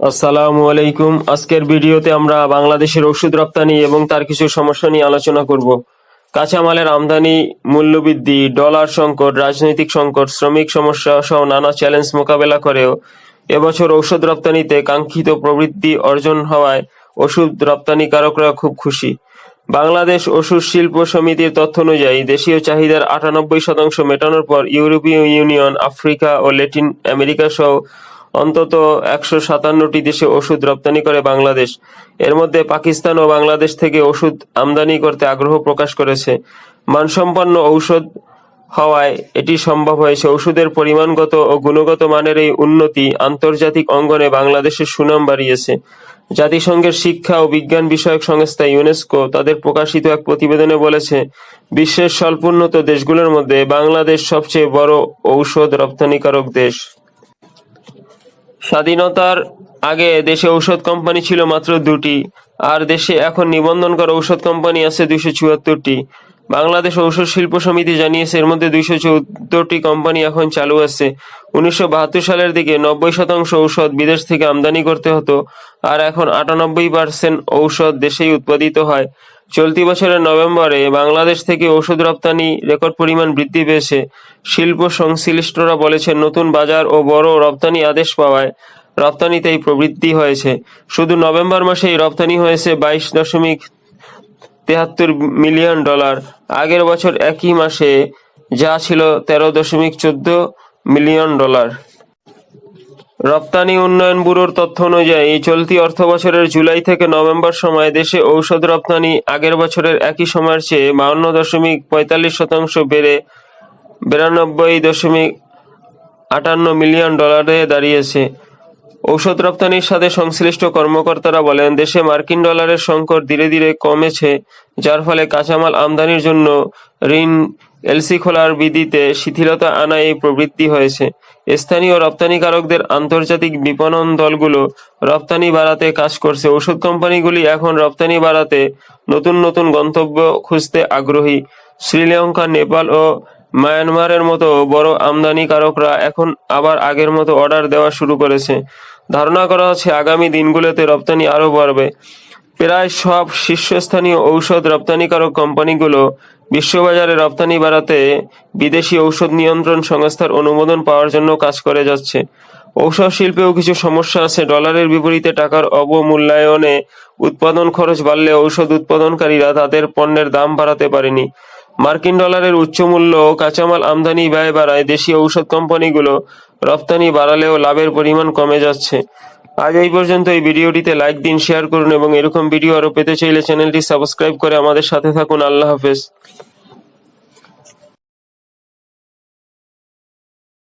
আসসালামু আলাইকুম। আজকের ভিডিওতে আমরা বাংলাদেশের ওষুধ রপ্তানি এবং তার কিছু সমস্যা নিয়ে আলোচনা করব। কাঁচামালের আমদানি, মূল্যবৃদ্ধি, ডলার সংকট, রাজনৈতিক সংকট, শ্রমিক সমস্যা সহ নানা চ্যালেঞ্জ মোকাবেলা করেও এবছর ঔষধ রপ্তানিতে কাঙ্ক্ষিত প্রবৃদ্ধি অর্জন হওয়ায় ওষুধ রপ্তানিকারকরা খুব খুশি। বাংলাদেশ ওষুধ শিল্প সমিতির তথ্য অনুযায়ী দেশীয় চাহিদার আটানব্বই শতাংশ মেটানোর পর ইউরোপীয় ইউনিয়ন, আফ্রিকা ও ল্যাটিন আমেরিকা সহ অন্তত একশো সাতান্নটি দেশে ওষুধ রপ্তানি করে বাংলাদেশ। এর মধ্যে পাকিস্তান ও বাংলাদেশ থেকে ওষুধ আমদানি করতে আগ্রহ প্রকাশ করেছে। মানসম্পন্ন ঔষধ হওয়ায় এটি সম্ভব হয়েছে। ওষুধের পরিমাণগত ও গুণগত মানের এই উন্নতি আন্তর্জাতিক অঙ্গনে বাংলাদেশের সুনাম বাড়িয়েছে। জাতিসংঘের শিক্ষা ও বিজ্ঞান বিষয়ক সংস্থা ইউনেস্কো তাদের প্রকাশিত এক প্রতিবেদনে বলেছে, বিশ্বের স্বল্পোন্নত দেশগুলোর মধ্যে বাংলাদেশ সবচেয়ে বড় ঔষধ রপ্তানিকারক দেশ। স্বাধীনতার আগে দেশে ঔষধ কোম্পানি ছিল মাত্র দুটি, আর দেশে এখন নিবন্ধন করা ঔষধ কোম্পানি আছে দুইশো চুয়াত্তরটি। বাংলাদেশ ঔষধ শিল্প সমিতি জানিয়েছে, এর মধ্যে দুইশো চৌদ্দটি কোম্পানি এখন চালু আছে। উনিশশো বাহাত্তর সালের দিকে নব্বই শতাংশ ঔষধ বিদেশ থেকে আমদানি করতে হতো, আর এখন আটানব্বই পার্সেন্ট ঔষধ দেশেই উৎপাদিত হয়। চলতি বছরের নভেম্বরে বাংলাদেশ থেকে ওষুধ রপ্তানি রেকর্ড পরিমাণ বৃদ্ধি পেয়েছে। শিল্প সংশ্লিষ্টরা বলেছেন, নতুন বাজার ও বড় রপ্তানি আদেশ পাওয়ায় রপ্তানিতে এই প্রবৃদ্ধি হয়েছে। শুধু নভেম্বর মাসেই রপ্তানি হয়েছে বাইশ দশমিক তেহাত্তর মিলিয়ন ডলার। আগের বছর একই মাসে যা ছিল তেরো দশমিক চোদ্দ মিলিয়ন ডলার। রপ্তানি উন্নয়ন ব্যুরোর তথ্য অনুযায়ী চলতি অর্থবছরের জুলাই থেকে নভেম্বর সময়ে দেশে ঔষধ রপ্তানি আগের বছরের একই সময়ের চেয়ে বাউন্ন দশমিক পঁয়তাল্লিশ শতাংশ বেড়ে বিরানব্বই দশমিক আটান্ন মিলিয়ন ডলারে দাঁড়িয়েছে। ঔষধ রপ্তানির সাথে সংশ্লিষ্ট কর্মকর্তারা বলেন, দেশে মার্কিন ডলারের সংকট ধীরে ধীরে কমেছে, যার ফলে কাঁচামাল আমদানির জন্য ঋণ এলসি খোলার বিধিতে শিথিলতা আনায় এই প্রবৃত্তি হয়েছে। স্থানীয় রপ্তানিকারকদের আন্তর্জাতিক বিপণন দলগুলো রপ্তানি বাড়াতে কাজ করছে। ওষুধ কোম্পানিগুলি এখন রপ্তানি বাড়াতে নতুন নতুন গন্তব্য খুঁজতে আগ্রহী। শ্রীলঙ্কা, নেপাল ও মায়ানমারের মতো বড় আমদানিকারকরা এখন আবার আগের মতো অর্ডার দেওয়া শুরু করেছে। ধারণা করা হচ্ছে আগামী দিনগুলোতে রপ্তানি আরও বাড়বে। প্রায় সব শীর্ষস্থানীয় ঔষধ রপ্তানিকারক কোম্পানিগুলো বিশ্ববাজারে রপ্তানি বাড়াতে বিদেশি ঔষধ নিয়ন্ত্রণ সংস্থার অনুমোদন পাওয়ার জন্য কাজ করে যাচ্ছে। ঔষধ শিল্পেও কিছু সমস্যা আছে। ডলারের বিপরীতে টাকার অবমূল্যায়নে উৎপাদন খরচ বাড়লে ঔষধ উৎপাদনকারীরা তাদের পণ্যের দাম বাড়াতে পারেনি। মার্কিন ডলারের উচ্চ মূল্য কাঁচামাল আমদানি ব্যয় বাড়ায় দেশীয় ঔষধ কোম্পানিগুলো রপ্তানি বাড়ালেও লাভের পরিমাণ কমে যাচ্ছে। আজ এই পর্যন্ত এই ভিডিওটিতে লাইক দিন শেয়ার করুন এবং এরকম ভিডিও আরও পেতে চাইলে চ্যানেলটি সাবস্ক্রাইব করে আমাদের সাথে থাকুন। আল্লাহ হাফেজ।